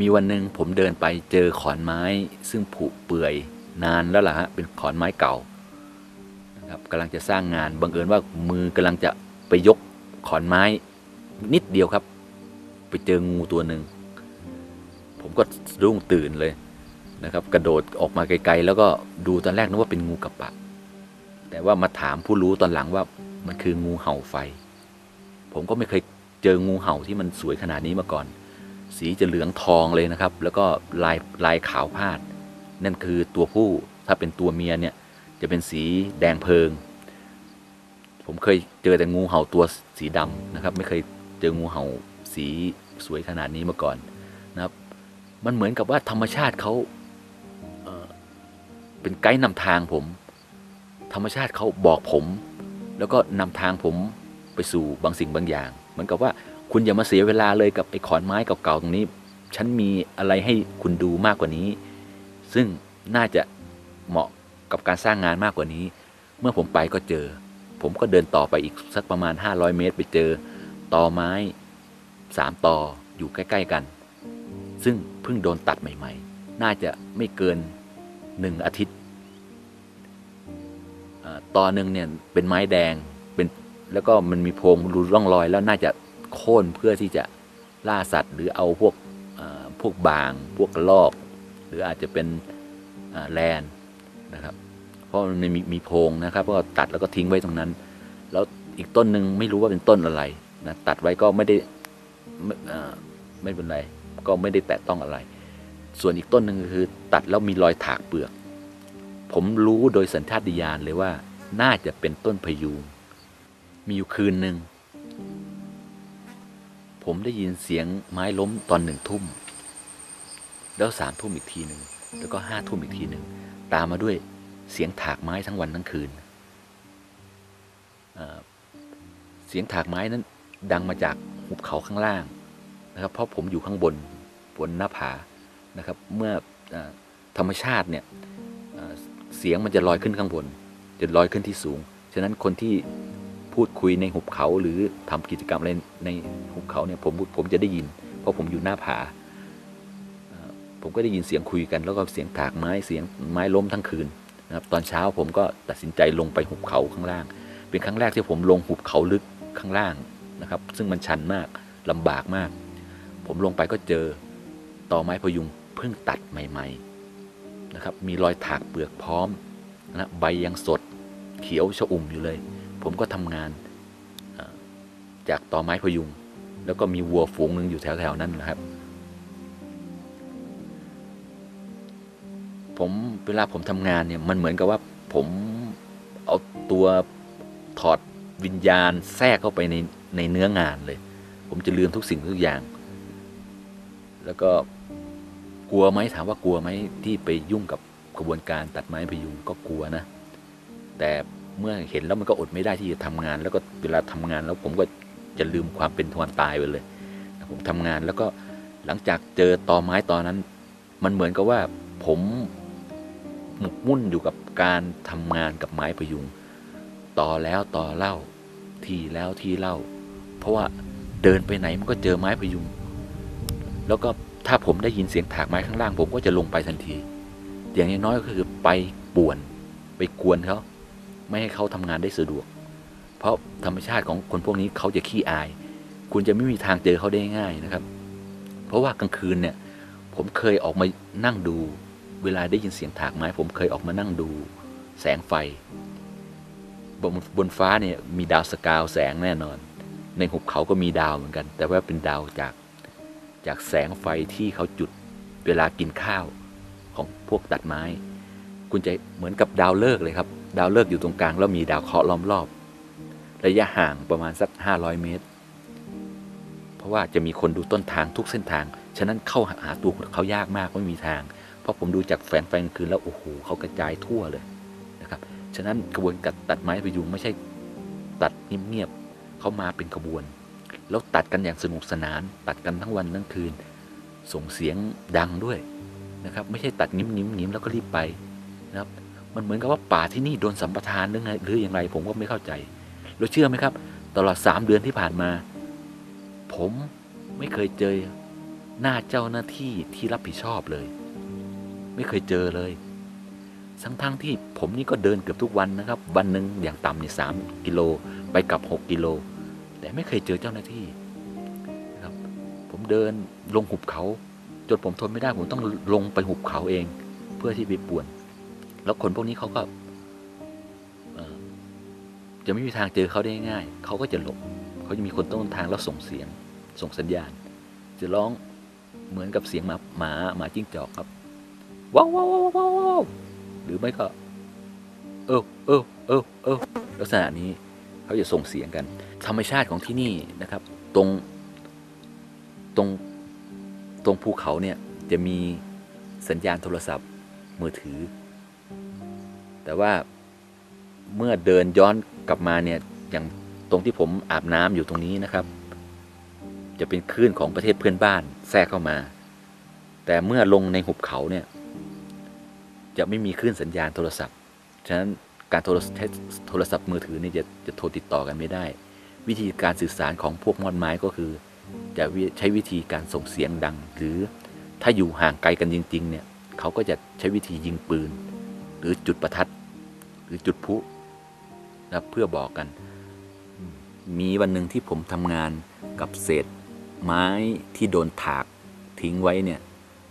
มีวันหนึ่งผมเดินไปเจอขอนไม้ ซึ่งผุเปื่อยนานแล้วล่ะฮะเป็นขอนไม้เก่านะครับกำลังจะสร้างงานบังเอิญว่ามือกำลังจะไปยกขอนไม้นิดเดียวครับ ไปเจองูตัวหนึ่งผมก็สะดุ้งตื่นเลยนะครับ กระโดดออกมาไกลๆ แล้วก็ดูตอนแรกนึกว่าเป็นงูกระปะ แต่ว่ามาถามผู้รู้ตอนหลังว่ามันคืองูเห่าไฟ ผมก็ไม่เคยเจองูเห่าที่มันสวยขนาดนี้มาก่อน สีจะเหลืองทองเลยนะครับ แล้วก็ลายลายขาวพาด นั่นคือตัวผู้ถ้าเป็นตัวเมียเนี่ยจะเป็นสีแดงเพลิง ผมเคยเจอแต่งูเห่าตัวสีดำนะครับ ไม่เคยเจองูเห่าสีสวยขนาดนี้มาก่อนนะครับ มันเหมือนกับว่าธรรมชาติเขาเอ่อเป็นไกด์นำทางผม ธรรมชาติเขาบอกผม แล้วก็นำทางผมไปสู่บางสิ่งบางอย่าง เหมือนกับว่า คุณอย่ามาเสียเวลาเลยกับไอ้ขอนไม้เก่าๆตรงนี้ ฉันมีอะไรให้คุณดูมากกว่านี้ ซึ่งน่าจะเหมาะกับการสร้างงานมากกว่านี้ เมื่อผมไปก็เจอ ผมก็เดินต่อไปอีกสักประมาณ 500 เมตร ไปเจอตอไม้สามตออยู่ใกล้ๆกัน ซึ่งเพิ่งโดนตัดใหม่ๆ น่าจะไม่เกินหนึ่งอาทิตย์เอ่อตอหนึ่งเนี่ยเป็นไม้แดงเป็นแล้วก็มันมีโพรงรูร่องรอยแล้วน่าจะ โค่นเพื่อที่จะล่าสัตว์หรือเอาพวกพวกบางพวกกระลอก หรืออาจจะเป็นแลนนะครับ เพราะมันมีมีโพงนะครับก็ตัดแล้วก็ทิ้งไว้ตรงนั้น แล้วอีกต้นหนึ่งไม่รู้ว่าเป็นต้นอะไรนะตัดไว้ก็ไม่ได้ไม่เอ่อไม่เป็นไรก็ไม่ได้แตะต้องอะไร ส่วนอีกต้นหนึ่งก็คือตัดแล้วมีรอยถากเปลือก ผมรู้โดยสัญชาตญาณเลยว่าน่าจะเป็นต้นพยูงมีอยู่คืนหนึ่ง ผมได้ยินเสียงไม้ล้มตอนหนึ่งทุ่ม แล้วสามทุ่มอีกทีหนึ่ง แล้วก็ห้าทุ่มอีกทีหนึ่ง ตามมาด้วยเสียงถากไม้ทั้งวันทั้งคืน เสียงถากไม้นั้นดังมาจากหุบเขาข้างล่างนะครับ เพราะผมอยู่ข้างบนบนหน้าผานะครับ เมื่ออธรรมชาติเนี่ยเสียงมันจะลอยขึ้นข้างบน จะลอยขึ้นที่สูง ฉะนั้นคนที่ พูดคุยในหุบเขาหรือทำกิจกรรมอะไรในหุบเขาเนี่ยผมผมจะได้ยิน เพราะผมอยู่หน้าผา ผมก็ได้ยินเสียงคุยกัน แล้วก็เสียงถากไม้เสียงไม้ล้มทั้งคืนนะครับตอนเช้าผมก็ตัดสินใจลงไปหุบเขาข้างล่าง เป็นครั้งแรกที่ผมลงหุบเขาลึกข้างล่างนะครับ ซึ่งมันชันมากลำบากมาก ผมลงไปก็เจอตอไม้พยุงเพิ่งตัดใหม่ ๆนะครับ มีรอยถากเปลือกพร้อมนะใบยังสดเขียวชอุ่มอยู่เลย ผมก็ทำงานจากตอไม้พยุง แล้วก็มีวัวฝูงหนึ่งอยู่แถวๆนั้นนะครับ ผมเวลาผมทำงานเนี่ยมันเหมือนกับว่าผมเอาตัวถอดวิญญาณแทรกเข้าไปในในเนื้องานเลย ผมจะลืมทุกสิ่งทุกอย่าง แล้วก็กลัวไหมถามว่ากลัวไหมที่ไปยุ่งกับกระบวนการตัดไม้พยุงก็กลัวนะ แต่ เมื่อเห็นแล้วมันก็อดไม่ได้ที่จะทำงาน แล้วก็เวลาทำงานแล้วผมก็จะลืมความเป็นความตายไปเลยผมทำงานแล้วก็หลังจากเจอตอไม้ตอนนั้น มันเหมือนกับว่าผมหมกมุ่นอยู่กับการทำงานกับไม้พยุงต่อแล้วต่อเล่าทีแล้วทีเล่า เพราะว่าเดินไปไหนมันก็เจอไม้พยุงแล้วก็ถ้าผมได้ยินเสียงถากไม้ข้างล่าง ผมก็จะลงไปทันที อย่างน้อยก็คือไปป่วนไปกวนเขา ไม่ให้เขาทำงานได้สะดวก เพราะธรรมชาติของคนพวกนี้เขาจะขี้อาย คุณจะไม่มีทางเจอเขาได้ง่ายนะครับ เพราะว่ากลางคืนเนี่ย ผมเคยออกมานั่งดู เวลาได้ยินเสียงถากไม้ ผมเคยออกมานั่งดู แสงไฟ บนบนฟ้าเนี่ยมีดาวสกาวแสงแน่นอน ในหุบเขาก็มีดาวเหมือนกัน แต่ว่าเป็นดาวจากจากแสงไฟที่เขาจุดเวลากินข้าวของพวกตัดไม้ คุณจะเหมือนกับดาวเลิกเลยครับ ดาวเลิกอยู่ตรงกลางแล้วมีดาวเคราะห์ล้อมรอบ ระยะห่างประมาณสัก 500 เมตร เพราะว่าจะมีคนดูต้นทางทุกเส้นทาง ฉะนั้นเข้าหาตัวเขายากมากไม่มีทาง เพราะผมดูจากแฟนไฟกลางคืนแล้วโอ้โหเขากระจายทั่วเลยนะครับ ฉะนั้นกระบวนการตัดไม้พยุงไม่ใช่ตัดเงียบๆเขามาเป็นขบวน แล้วตัดกันอย่างสนุกสนาน ตัดกันทั้งวันทั้งคืน ส่งเสียงดังด้วยนะครับ ไม่ใช่ตัดงิ้มงิ้มงิ้มแล้วก็รีบไปนะครับ มันเหมือนกับว่าป่าที่นี่โดนสัมปทานหรือไงหรืออย่างไรผมก็ไม่เข้าใจแล้วเชื่อไหมครับ ตลอดสามเดือนที่ผ่านมา ผมไม่เคยเจอหน้าเจ้าหน้าที่ที่รับผิดชอบเลย ไม่เคยเจอเลยทั้งทั้งที่ผมนี่ก็เดินเกือบทุกวันนะครับ วันหนึ่งอย่างต่ำเนี่ยสามกิโลไปกลับหกกิโล แต่ไม่เคยเจอเจ้าหน้าที่นะครับ ผมเดินลงหุบเขา จนผมทนไม่ได้ผมต้องลงไปหุบเขาเอง เพื่อที่ไปป่วน แล้วคนพวกนี้เขาก็จะไม่มีทางเจอเขาได้ง่าย เขาก็จะหลบ เขาจะมีคนต้นทางแล้วส่งเสียง ส่งสัญญาณ จะร้องเหมือนกับเสียงหมาหมาหมาจิ้งจอกครับ ว้าวว้าวว้าวว้าวว้าวหรือไม่ก็ เออเออเออเออลักษณะนี้เขาจะส่งเสียงกัน ธรรมชาติของที่นี่นะครับ ตรง ตรง ตรงภูเขาเนี่ยจะมีสัญญาณโทรศัพท์มือถือ แต่ว่าเมื่อเดินย้อนกลับมาเนี่ยอย่างตรงที่ผมอาบน้ำอยู่ตรงนี้นะครับ จะเป็นคลื่นของประเทศเพื่อนบ้านแทรกเข้ามา แต่เมื่อลงในหุบเขาเนี่ยจะไม่มีคลื่นสัญญาณโทรศัพท์ ฉะนั้นการโทรใช้โทรศัพท์มือถือนี่จะจะโทรติดต่อกันไม่ได้ วิธีการสื่อสารของพวกมอดไม้ก็คือ จะใช้วิธีการส่งเสียงดัง หรือถ้าอยู่ห่างไกลกันจริงๆเนี่ยเขาก็จะใช้วิธียิงปืน หรือจุดประทัด หรือจุดพลุนะเพื่อบอกกัน มีวันหนึ่งที่ผมทำงานกับเศษไม้ที่โดนถากทิ้งไว้เนี่ย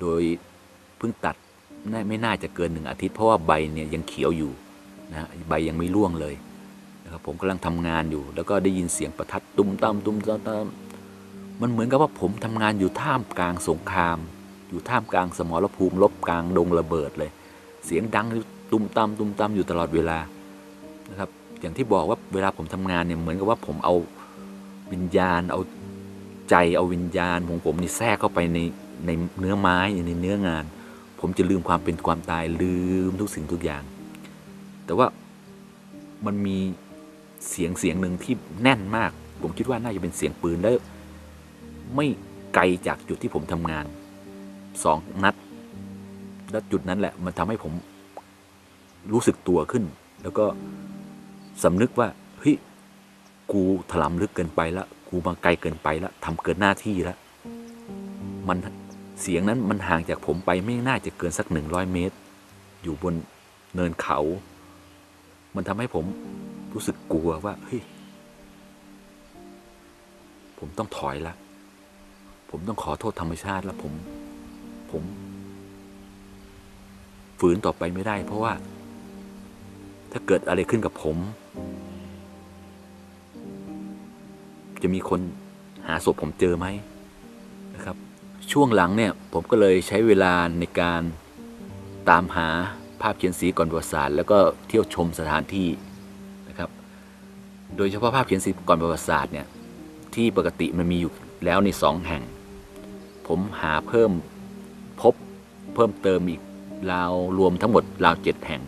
โดยเพิ่งตัดน่าไม่น่าจะเกินหนึ่งอาทิตย์ เพราะว่าใบเนี่ยยังเขียวอยู่นะฮะใบยังไม่ร่วงเลยนะครับผมกำลังทำงานอยู่ แล้วก็ได้ยินเสียงประทัดตุ้มตามตุ้มตามตามมันเหมือนกับว่าผมทำงานอยู่ท่ามกลางสงคราม อยู่ท่ามกลางสมรภูมิรบกลางดงระเบิดเลย เสียงดัง ตุ้มตามตุ้มตามอยู่ตลอดเวลานะครับ อย่างที่บอกว่าเวลาผมทำงานเนี่ยเหมือนกับว่าผมเอาวิญญาณ เอาใจเอาวิญญาณของผมนี่แทรกเข้าไปในในเนื้อไม้ในเนื้องาน ผมจะลืมความเป็นความตายลืมทุกสิ่งทุกอย่าง แต่ว่ามันมีเสียงเสียงหนึ่งที่แน่นมาก ผมคิดว่าน่าจะเป็นเสียงปืนแล้ว ไม่ไกลจากจุดที่ผมทำงานสองนัด แล้วจุดนั้นแหละมันทำให้ผม รู้สึกตัวขึ้น แล้วก็สำนึกว่าเฮ้ยกูถลำลึกเกินไปล้วกูมาไกลเกินไปล้วทำเกินหน้าที่ล้วมันเสียงนั้นมันห่างจากผมไปไม่น่าจะเกินสักหนึ่งร้อยเมตร อยู่บนเนินเขา มันทำให้ผมรู้สึกกลัวว่าเฮ้ยผมต้องถอยละผมต้องขอโทษธรรมชาติแล้วผมผม ฝืนต่อไปไม่ได้ เพราะว่า ถ้าเกิดอะไรขึ้นกับผม จะมีคนหาศพผมเจอไหมนะครับ ช่วงหลังเนี่ยผมก็เลยใช้เวลาในการตามหาภาพเขียนสีก่อนประวัติศาสตร์แล้วก็เที่ยวชมสถานที่นะครับ โดยเฉพาะภาพเขียนสีก่อนประวัติศาสตร์เนี่ยที่ปกติมันมีอยู่แล้วในสองแห่ง ผมหาเพิ่มพบเพิ่มเติมอีกราวรวมทั้งหมดราวเจ็ดแห่ง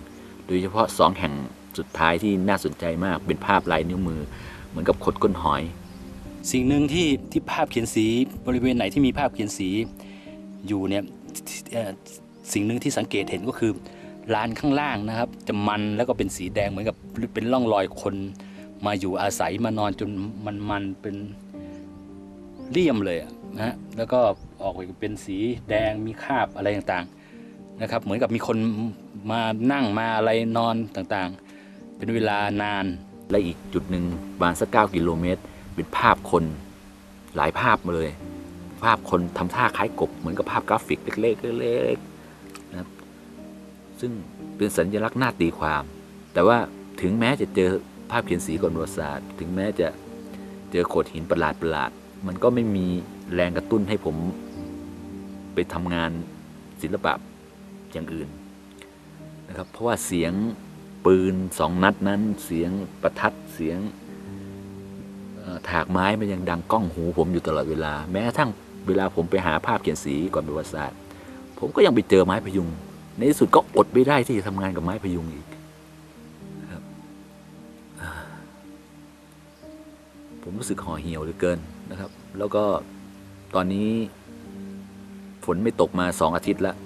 ดยเฉพาะสองแห่งสุดท้ายที่น่าสนใจมากเป็นภาพลายนิ้วมือ เหมือนกับขดก้นหอย สิ่งหนึ่งที่ที่ภาพเขียนสีบริเวณไหนที่มีภาพเขียนสีอยู่เนี่ยสิ่งหนึ่งที่สังเกตเห็นก็คือลานข้างล่างนะครับ จะมันแล้วก็เป็นสีแดงเหมือนกับเป็นร่องรอยคนมาอยู่อาศัยมานอนจนมันมันเป็นเลี่ยมเลยนะฮะแล้วก็ออกไปเป็นสีแดงมีคราบอะไรต่างๆ นะครับ เหมือนกับมีคนมานั่งมาอะไรนอนต่างๆ เป็นเวลานาน และอีกจุดหนึ่งประมาณสักเก้ากิโลเมตร เป็นภาพคนหลายภาพมาเลย ภาพคนทำท่าคล้ายกบ เหมือนกับภาพกราฟิกเล็กๆเล็กๆนะครับซึ่งเป็นสัญลักษณ์หน้าตีความ แต่ว่าถึงแม้จะเจอภาพเขียนสีกนประวัติศาสตร์ถึงแม้จะเจอโขดหินประหลาดประหลาด มันก็ไม่มีแรงกระตุ้นให้ผมไปทำงานศิลปะ อย่างอื่นนะครับ เพราะว่าเสียงปืนสองนัดนั้น เสียงประทัดเสียงถากไม้มันยังดังก้องหูผมอยู่ตลอดเวลา แม้กระทั่งเวลาผมไปหาภาพเขียนสีก่อนประวัติศาสตร์ ผมก็ยังไปเจอไม้พยุง ในที่สุดก็อดไม่ได้ที่จะทำงานกับไม้พยุงอีกครับผมรู้สึกห่อเหี่ยวเหลือเกินนะครับ แล้วก็ตอนนี้ฝนไม่ตกมาสองอาทิตย์แล้ว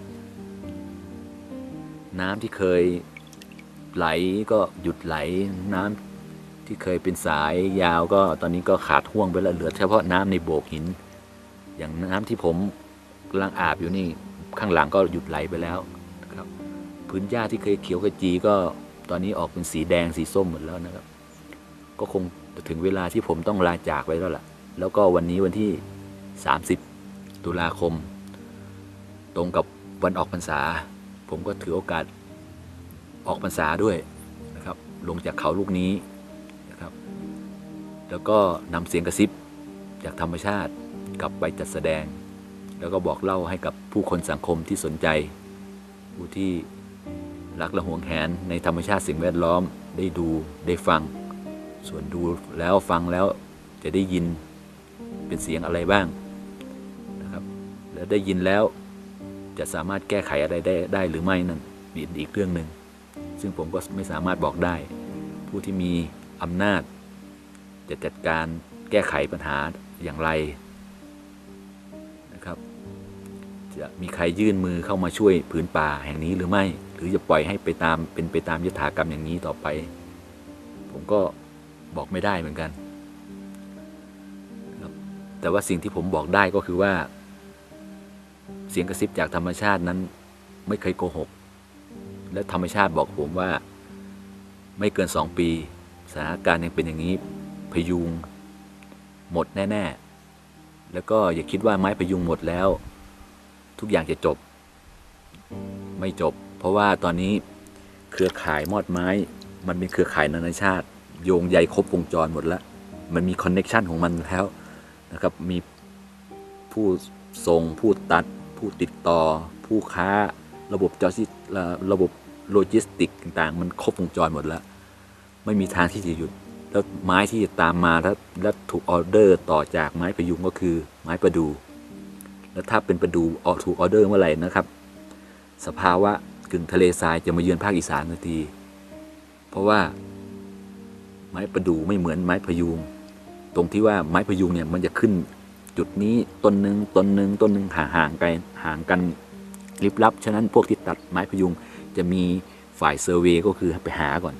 น้ำที่เคยไหลก็หยุดไหลน้ำที่เคยเป็นสายยาวก็ตอนนี้ก็ขาดห่วงไปแล้วเหลือเฉพาะน้ำในโบกหิน อย่างน้ำที่ผมกำลังอาบอยู่นี่ข้างหลังก็หยุดไหลไปแล้วนะครับพื้นหญ้าที่เคยเขียวขจีก็ตอนนี้ออกเป็นสีแดงสีส้มหมดแล้วนะครับ ก็คงถึงเวลาที่ผมต้องลาจากไปแล้วล่ะ แล้วก็วันนี้วันที่ 30 ตุลาคม ตรงกับวันออกพรรษา ผมก็ถือโอกาสออกพรรษาด้วยนะครับ ลงจากเขาลูกนี้นะครับ แล้วก็นำเสียงกระซิบจากธรรมชาติกลับไปจัดแสดง แล้วก็บอกเล่าให้กับผู้คนสังคมที่สนใจ ผู้ที่รักและหวงแหนในธรรมชาติสิ่งแวดล้อมได้ดูได้ฟัง ส่วนดูแล้วฟังแล้วจะได้ยินเป็นเสียงอะไรบ้างนะครับ แล้วได้ยินแล้ว จะสามารถแก้ไขอะไรได้ได้หรือไม่นั่นเป็นอีกเรื่องหนึ่งซึ่งผมก็ไม่สามารถบอกได้ ผู้ที่มีอำนาจ จะจัดการแก้ไขปัญหาอย่างไรนะครับ จะมีใครยื่นมือเข้ามาช่วยผืนป่าแห่งนี้หรือไม่ หรือจะปล่อยให้ไปตามเป็นไปตามยถากรรมอย่างนี้ต่อไป ผมก็บอกไม่ได้เหมือนกัน แต่ว่าสิ่งที่ผมบอกได้ก็คือว่า เสียงกระซิบจากธรรมชาตินั้น ไม่เคยโกหก และธรรมชาติบอกผมว่า ไม่เกินสองปีสถานการณ์ยังเป็นอย่างนี้พยุง หมดแน่ ๆ แล้วก็อย่าคิดว่าไม้พยุงหมดแล้ว ทุกอย่างจะจบ ไม่จบ เพราะว่าตอนนี้เครือข่ายมอดไม้ มันเป็นเครือข่ายนานาชาติ โยงใยครบวงจรหมดแล้ว มันมีคอนเน็ชันของมันแล้วนะครับมีผู้ ส่ง ผู้ตัด ผู้ติดต่อ ผู้ค้า ระบบจอสิระบบโลจิสติกต่างๆ มันครบวงจรหมดแล้ว ไม่มีทางที่จะหยุด แล้วไม้ที่จะตามมาแล้วแล้วถูกออเดอร์ต่อจากไม้พยุงก็คือไม้ประดู แล้วถ้าเป็นประดูออถูกออเดอร์เมื่อไหร่นะครับ สภาวะกึ่งทะเลทรายจะมาเยือนภาคอีสานทันที เพราะว่าไม้ประดูไม่เหมือนไม้พยุง ตรงที่ว่าไม้พยุงเนี่ยมันจะขึ้น จุดนี้ต้นหนึ่งต้นหนึ่งต้นหนึ่งห่างๆกันห่างกันลิบลับ ฉะนั้นพวกที่ตัดไม้พยุงจะมีฝ่ายเซอร์เวย์ก็คือไปหาก่อน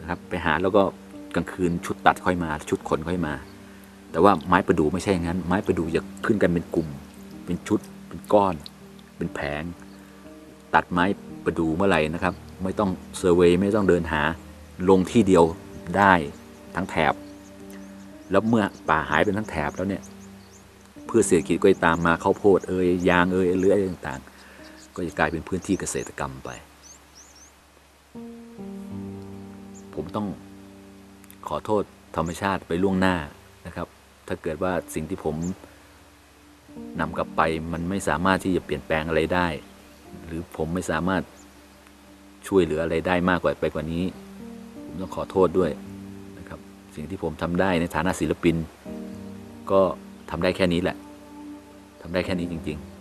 นะครับไปหาแล้วก็กลางคืนชุดตัดค่อยมา ชุดขนค่อยมา แต่ว่าไม้ประดู่ไม่ใช่อย่างนั้น ไม้ประดู่จะขึ้นกันเป็นกลุ่ม เป็นชุดเป็นก้อน เป็นแผง ตัดไม้ประดู่เมื่อไหร่นะครับ ไม่ต้องเซอร์เวยไม่ต้องเดินหาลงที่เดียวได้ทั้งแถบ แล้วเมื่อป่าหายเป็นทั้งแถบแล้วเนี่ยเพื่อเศรษฐกิจก็จะตามมาข้าวโพดเอ่ยยางเอ่ยเรืออะไรต่างๆ ก็จะกลายเป็นพื้นที่เกษตรกรรมไป ผมต้องขอโทษธรรมชาติไปล่วงหน้านะครับ ถ้าเกิดว่าสิ่งที่ผมนำกลับไปมันไม่สามารถที่จะเปลี่ยนแปลงอะไรได้ หรือผมไม่สามารถช่วยเหลืออะไรได้มากกว่าไปกว่านี้ ผมต้องขอโทษด้วย สิ่งที่ผมทำได้ในฐานะศิลปิน ก็ทำได้แค่นี้แหละทำได้แค่นี้จริง ๆ